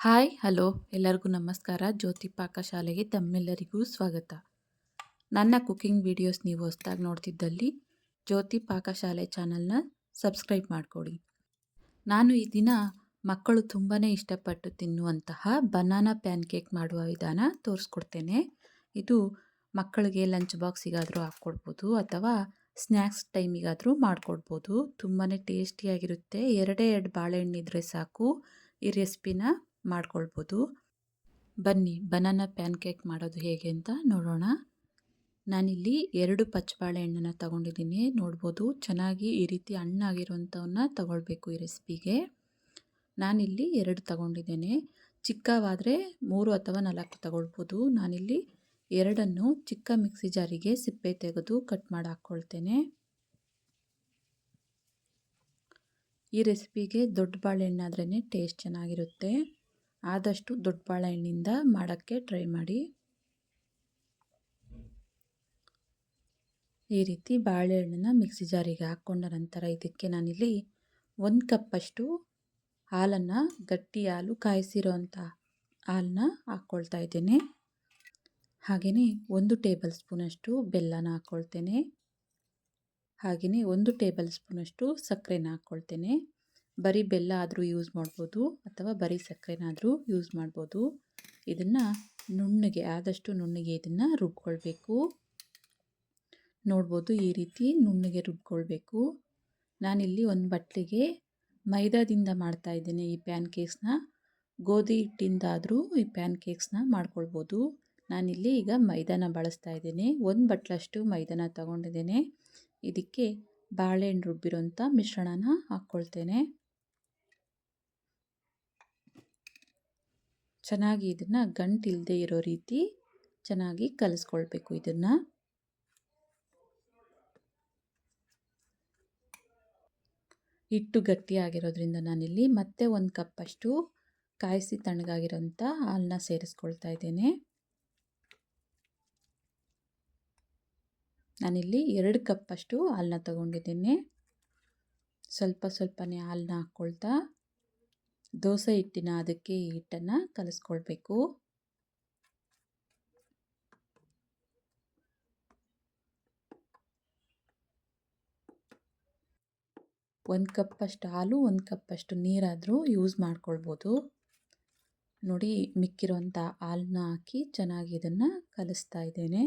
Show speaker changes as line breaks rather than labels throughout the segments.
Hi, hello. ಎಲ್ಲರಿಗೂ ನಮಸ್ಕಾರ. ಜ್ಯೋತಿ ಪಾಕಶಾಲೆಗೆ ತಮ್ಮೆಲ್ಲರಿಗೂ ಸ್ವಾಗತ. ನನ್ನ ಕುಕಿಂಗ್ ವಿಡಿಯೋಸ್ ನೀವು ಹೊಸ್ದಾಗಿ ನೋಡ್ತಿದ್ದಲ್ಲಿ ಜ್ಯೋತಿ ಪಾಕಶಾಲೆ ಚಾನಲ್ನ ಸಬ್ಸ್ಕ್ರೈಬ್ ಮಾಡಿಕೊಡಿ. ನಾನು ಈ ದಿನ ಮಕ್ಕಳು ತುಂಬಾ ಇಷ್ಟಪಟ್ಟು ತಿನ್ನುವಂತಹ ಬನಾನಾ ಪ್ಯಾನ್ ಕೇಕ್ ಮಾಡುವ ವಿಧಾನ ತೋರಿಸ್ಕೊಡ್ತೇನೆ. ಇದು ಮಕ್ಕಳಿಗೆ ಲಂಚ್ ಬಾಕ್ಸಿಗಾದರೂ ಹಾಕ್ಕೊಡ್ಬೋದು ಅಥವಾ ಸ್ನ್ಯಾಕ್ಸ್ ಟೈಮಿಗಾದರೂ ಮಾಡಿಕೊಡ್ಬೋದು. ತುಂಬಾ ಟೇಸ್ಟಿಯಾಗಿರುತ್ತೆ. ಎರಡೇ ಎರಡು ಬಾಳೆಹಣ್ಣಿದ್ರೆ ಸಾಕು. ಈ ರೆಸಿಪಿನ ಮಾಡ್ಕೊಳ್ಬೋದು. ಬನ್ನಿ, ಬನಾನಾ ಪ್ಯಾನ್ ಕೇಕ್ ಮಾಡೋದು ಹೇಗೆ ಅಂತ ನೋಡೋಣ. ನಾನಿಲ್ಲಿ ಎರಡು ಪಚ್ಚಬಾಳೆಹಣ್ಣನ್ನು ತಗೊಂಡಿದ್ದೀನಿ. ನೋಡ್ಬೋದು ಚೆನ್ನಾಗಿ ಈ ರೀತಿ ಹಣ್ಣಾಗಿರುವಂಥವನ್ನ ತಗೊಳ್ಬೇಕು ಈ ರೆಸಿಪಿಗೆ. ನಾನಿಲ್ಲಿ ಎರಡು ತಗೊಂಡಿದ್ದೇನೆ. ಚಿಕ್ಕವಾದರೆ ಮೂರು ಅಥವಾ ನಾಲ್ಕು ತಗೊಳ್ಬೋದು. ನಾನಿಲ್ಲಿ ಎರಡನ್ನು ಚಿಕ್ಕ ಮಿಕ್ಸಿ ಜಾರಿಗೆ ಸಿಪ್ಪೆ ತೆಗೆದು ಕಟ್ ಮಾಡಿ ಹಾಕ್ಕೊಳ್ತೇನೆ. ಈ ರೆಸಿಪಿಗೆ ದೊಡ್ಡ ಬಾಳೆಹಣ್ಣಾದ್ರೇ ಟೇಸ್ಟ್ ಚೆನ್ನಾಗಿರುತ್ತೆ. ಆದಷ್ಟು ದೊಡ್ಡ ಬಾಳೆಹಣ್ಣಿಂದ ಮಾಡೋಕ್ಕೆ ಟ್ರೈ ಮಾಡಿ. ಈ ರೀತಿ ಬಾಳೆಹಣ್ಣನ್ನು ಮಿಕ್ಸಿ ಜಾರಿಗೆ ಹಾಕ್ಕೊಂಡ ನಂತರ ಇದಕ್ಕೆ ನಾನಿಲ್ಲಿ ಒಂದು ಕಪ್ಪಷ್ಟು ಹಾಲನ್ನು, ಗಟ್ಟಿ ಹಾಲು ಕಾಯಿಸಿರೋ ಅಂಥ ಹಾಲನ್ನ ಹಾಕ್ಕೊಳ್ತಾ ಇದ್ದೇನೆ. ಹಾಗೆಯೇ ಒಂದು ಟೇಬಲ್ ಸ್ಪೂನಷ್ಟು ಬೆಲ್ಲನ ಹಾಕ್ಕೊಳ್ತೇನೆ. ಹಾಗೆಯೇ ಒಂದು ಟೇಬಲ್ ಸ್ಪೂನಷ್ಟು ಸಕ್ಕರೆನ ಹಾಕ್ಕೊಳ್ತೇನೆ. ಬರೀ ಬೆಲ್ಲ ಆದರೂ ಯೂಸ್ ಮಾಡ್ಬೋದು ಅಥವಾ ಬರೀ ಸಕ್ಕರೆನಾದರೂ ಯೂಸ್ ಮಾಡ್ಬೋದು. ಇದನ್ನು ನುಣ್ಣಗೆ, ಆದಷ್ಟು ನುಣ್ಣಗೆ ಇದನ್ನು ರುಬ್ಕೊಳ್ಬೇಕು. ನೋಡ್ಬೋದು ಈ ರೀತಿ ನುಣ್ಣಗೆ ರುಬ್ಕೊಳ್ಬೇಕು. ನಾನಿಲ್ಲಿ ಒಂದು ಬಟ್ಲಿಗೆ ಮೈದಾದಿಂದ ಮಾಡ್ತಾ ಈ ಪ್ಯಾನ್ ಕೇಕ್ಸ್ನ. ಗೋಧಿ ಹಿಟ್ಟಿಂದಾದರೂ ಈ ಪ್ಯಾನ್ ಕೇಕ್ಸ್ನ ಮಾಡ್ಕೊಳ್ಬೋದು. ನಾನಿಲ್ಲಿ ಈಗ ಮೈದಾನ ಬಳಸ್ತಾ ಇದ್ದೀನಿ. ಒಂದು ಬಟ್ಲಷ್ಟು ಮೈದಾನ ತಗೊಂಡಿದ್ದೇನೆ. ಇದಕ್ಕೆ ಬಾಳೆಹಣ್ಣು ರುಬ್ಬಿರೋಂಥ ಮಿಶ್ರಣನ ಹಾಕ್ಕೊಳ್ತೇನೆ. ಚೆನ್ನಾಗಿ ಇದನ್ನು ಗಂಟಿಲ್ಲದೆ ಇರೋ ರೀತಿ ಚೆನ್ನಾಗಿ ಕಲಿಸ್ಕೊಳ್ಬೇಕು ಇದನ್ನು. ಹಿಟ್ಟು ಗಟ್ಟಿಯಾಗಿರೋದ್ರಿಂದ ನಾನಿಲ್ಲಿ ಮತ್ತೆ ಒಂದು ಕಪ್ಪಷ್ಟು ಕಾಯಿಸಿ ತಣ್ಣಗಾಗಿರೋಂಥ ಹಾಲನ್ನ ಸೇರಿಸ್ಕೊಳ್ತಾ ಇದ್ದೇನೆ. ನಾನಿಲ್ಲಿ ಎರಡು ಕಪ್ಪಷ್ಟು ಹಾಲನ್ನ ತಗೊಂಡಿದ್ದೇನೆ. ಸ್ವಲ್ಪ ಸ್ವಲ್ಪನೇ ಹಾಲನ್ನ ಹಾಕ್ಕೊಳ್ತಾ ದೋಸೆ ಹಿಟ್ಟಿನ ಅದಕ್ಕೆ ಹಿಟ್ಟನ್ನು ಕಲಿಸ್ಕೊಳ್ಬೇಕು. ಒಂದು ಕಪ್ಪಷ್ಟು ಹಾಲು, ಒಂದು ಕಪ್ಪಷ್ಟು ನೀರಾದರೂ ಯೂಸ್ ಮಾಡ್ಕೊಳ್ಬೋದು. ನೋಡಿ ಮಿಕ್ಕಿರೋಂಥ ಹಾಲನ್ನ ಹಾಕಿ ಚೆನ್ನಾಗಿ ಇದನ್ನು ಕಲಿಸ್ತಾ ಇದ್ದೇನೆ.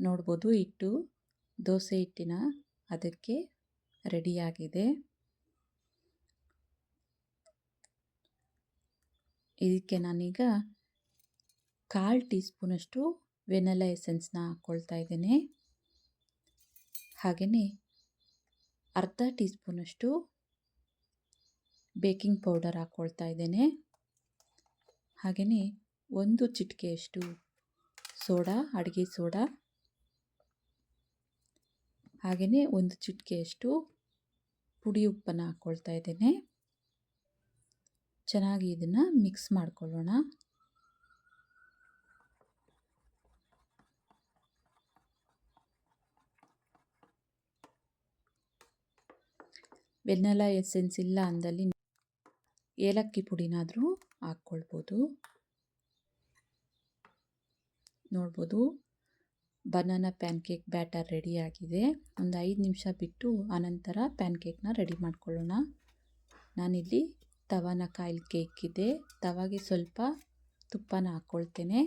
ನೋಡ್ಬೋದು. ಹಿಟ್ಟು ದೋಸೆ ಹಿಟ್ಟಿನ ಅದಕ್ಕೆ ರೆಡಿಯಾಗಿದೆ. ಇದಕ್ಕೆ ನಾನೀಗ ಕಾಲು ಟೀ ಸ್ಪೂನಷ್ಟು ವೆನೆಲ್ಲ ಎಸೆನ್ಸ್ನ ಹಾಕ್ಕೊಳ್ತಾ ಇದ್ದೇನೆ. ಹಾಗೆಯೇ ಅರ್ಧ ಟೀ ಸ್ಪೂನಷ್ಟು ಬೇಕಿಂಗ್ ಪೌಡರ್ ಹಾಕ್ಕೊಳ್ತಾ ಇದ್ದೇನೆ. ಹಾಗೆಯೇ ಒಂದು ಚಿಟಿಕೆಯಷ್ಟು ಸೋಡಾ, ಅಡುಗೆ ಸೋಡಾ ಹಾಗೆಯೇ ಒಂದು ಚಿಟಿಕೆಯಷ್ಟು ಪುಡಿ ಉಪ್ಪನ್ನು ಹಾಕ್ಕೊಳ್ತಾ ಇದ್ದೇನೆ. ಚೆನ್ನಾಗಿ ಇದನ್ನು ಮಿಕ್ಸ್ ಮಾಡ್ಕೊಳ್ಳೋಣ. ಬೆನ್ನೆಲ್ಲ ಎಸೆನ್ಸ್ ಇಲ್ಲ ಅಂದಲ್ಲಿ ಏಲಕ್ಕಿ ಪುಡಿನಾದರೂ ಹಾಕ್ಕೊಳ್ಬೋದು. ನೋಡ್ಬೋದು. ಬನಾನಾ ಪ್ಯಾನ್ ಕೇಕ್ ಬ್ಯಾಟರ್ ರೆಡಿಯಾಗಿದೆ ಒಂದು ಐದು ನಿಮಿಷ ಬಿಟ್ಟು ಆನಂತರ ಪ್ಯಾನ್ ಕೇಕ್ನ ರೆಡಿ ಮಾಡ್ಕೊಳ್ಳೋಣ. ನಾನಿಲ್ಲಿ ತವಾನ ಕೇಕ್ ಇದೆ. ತವಾಗೆ ಸ್ವಲ್ಪ ತುಪ್ಪನ ಹಾಕ್ಕೊಳ್ತೇನೆ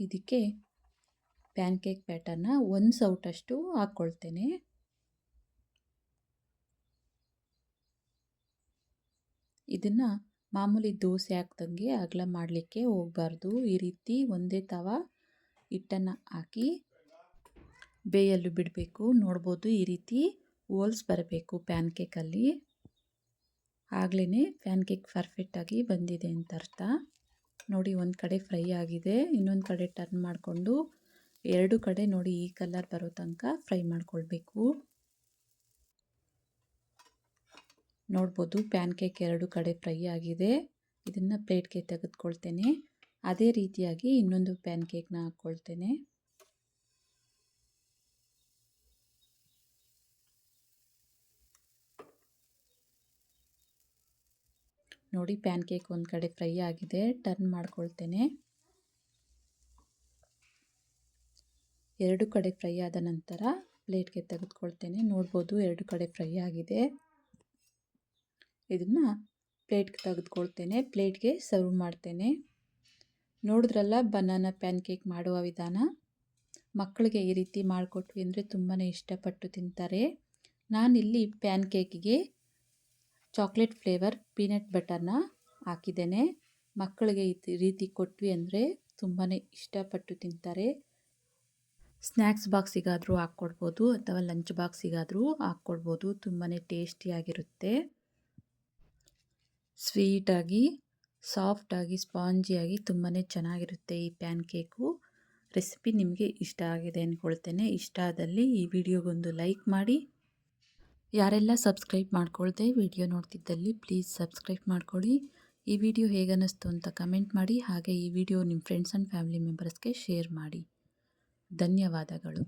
ಇದಕ್ಕೆ ಪ್ಯಾನ್ ಕೇಕ್ ಬ್ಯಾಟರ್ನ ಒಂದು ಸೌಟಷ್ಟು ಹಾಕ್ಕೊಳ್ತೇನೆ ಇದನ್ನು ಮಾಮೂಲಿ ದೋಸೆ ಹಾಕ್ದಂಗೆ ಅಗಲ ಮಾಡಲಿಕ್ಕೆ ಹೋಗಬಾರ್ದು. ಈ ರೀತಿ ಒಂದೇ ತವ ಹಿಟ್ಟನ್ನು ಹಾಕಿ ಬೇಯಲು ಬಿಡಬೇಕು. ನೋಡ್ಬೋದು ಈ ರೀತಿ ಹೋಲ್ಸ್ ಬರಬೇಕು ಪ್ಯಾನ್ ಕೇಕಲ್ಲಿ ಆಗಲೇ ಪ್ಯಾನ್ ಕೇಕ್ ಪರ್ಫೆಕ್ಟಾಗಿ ಬಂದಿದೆ ಅಂತ ಅರ್ಥ. ನೋಡಿ, ಒಂದು ಕಡೆ ಫ್ರೈ ಆಗಿದೆ. ಇನ್ನೊಂದು ಕಡೆ ಟರ್ನ್ ಮಾಡಿಕೊಂಡು ಎರಡು ಕಡೆ ನೋಡಿ ಈ ಕಲರ್ ಬರೋ ತನಕ ಫ್ರೈ ಮಾಡ್ಕೊಳ್ಬೇಕು. ನೋಡ್ಬೋದು ಪ್ಯಾನ್ ಕೇಕ್ ಎರಡು ಕಡೆ ಫ್ರೈ ಆಗಿದೆ. ಇದನ್ನು ಪ್ಲೇಟ್ಗೆ ತೆಗೆದುಕೊಳ್ತೇನೆ. ಅದೇ ರೀತಿಯಾಗಿ ಇನ್ನೊಂದು ಪ್ಯಾನ್ ಕೇಕ್ನ ಹಾಕ್ಕೊಳ್ತೇನೆ. ನೋಡಿ ಪ್ಯಾನ್ ಕೇಕ್ ಒಂದು ಕಡೆ ಫ್ರೈ ಆಗಿದೆ. ಟರ್ನ್ ಮಾಡ್ಕೊಳ್ತೇನೆ. ಎರಡು ಕಡೆ ಫ್ರೈ ಆದ ನಂತರ ಪ್ಲೇಟ್ಗೆ ತೆಗೆದುಕೊಳ್ತೇನೆ. ನೋಡ್ಬೋದು ಎರಡು ಕಡೆ ಫ್ರೈ ಆಗಿದೆ. ಇದನ್ನು ಪ್ಲೇಟ್ಗೆ ತೆಗೆದುಕೊಳ್ತೇನೆ. ಪ್ಲೇಟ್ಗೆ ಸರ್ವ್ ಮಾಡ್ತೇನೆ. ನೋಡಿದ್ರಲ್ಲ, ಬನಾನಾ ಪ್ಯಾನ್ ಕೇಕ್ ಮಾಡುವ ವಿಧಾನ? ಮಕ್ಕಳಿಗೆ ಈ ರೀತಿ ಮಾಡಿಕೊಟ್ವಿ ಅಂದರೆ ತುಂಬಾ ಇಷ್ಟಪಟ್ಟು ತಿಂತಾರೆ. ನಾನಿಲ್ಲಿ ಪ್ಯಾನ್ ಕೇಕಿಗೆ ಚಾಕ್ಲೇಟ್ ಫ್ಲೇವರ್, ಪೀನಟ್ ಬಟರ್ನ ಹಾಕಿದ್ದೇನೆ. ಮಕ್ಕಳಿಗೆ ಈ ರೀತಿ ಕೊಟ್ವಿ ಅಂದರೆ ತುಂಬಾ ಇಷ್ಟಪಟ್ಟು ತಿಂತಾರೆ. ಸ್ನ್ಯಾಕ್ಸ್ ಬಾಕ್ಸಿಗಾದರೂ ಹಾಕ್ಕೊಡ್ಬೋದು ಅಥವಾ ಲಂಚ್ ಬಾಕ್ಸಿಗಾದರೂ ಹಾಕ್ಕೊಡ್ಬೋದು. ತುಂಬಾ ಟೇಸ್ಟಿಯಾಗಿರುತ್ತೆ. ಸ್ವೀಟಾಗಿ, ಸಾಫ್ಟಾಗಿ, ಸ್ಪಾಂಜಿಯಾಗಿ ತುಂಬಾ ಚೆನ್ನಾಗಿರುತ್ತೆ ಈ ಪ್ಯಾನ್ ಕೇಕು ರೆಸಿಪಿ ನಿಮಗೆ ಇಷ್ಟ ಆಗಿದೆ ಅಂದ್ಕೊಳ್ತೇನೆ ಇಷ್ಟ ಆದಲ್ಲಿ ಈ ವಿಡಿಯೋಗೊಂದು ಲೈಕ್ ಮಾಡಿ. ಯಾರೆಲ್ಲ ಸಬ್ಸ್ಕ್ರೈಬ್ ಮಾಡ್ಕೊಳ್ದೆ ವಿಡಿಯೋ ನೋಡ್ತಿದ್ದಲ್ಲಿ ಪ್ಲೀಸ್ ಸಬ್ಸ್ಕ್ರೈಬ್ ಮಾಡ್ಕೊಳ್ಳಿ ಈ ವಿಡಿಯೋ ಹೇಗನ್ನಿಸ್ತು ಅಂತ ಕಮೆಂಟ್ ಮಾಡಿ. ಹಾಗೆ ಈ ವಿಡಿಯೋ ನಿಮ್ಮ ಫ್ರೆಂಡ್ಸ್ ಆ್ಯಂಡ್ ಫ್ಯಾಮಿಲಿ ಮೆಂಬರ್ಸ್ಗೆ ಶೇರ್ ಮಾಡಿ. ಧನ್ಯವಾದಗಳು.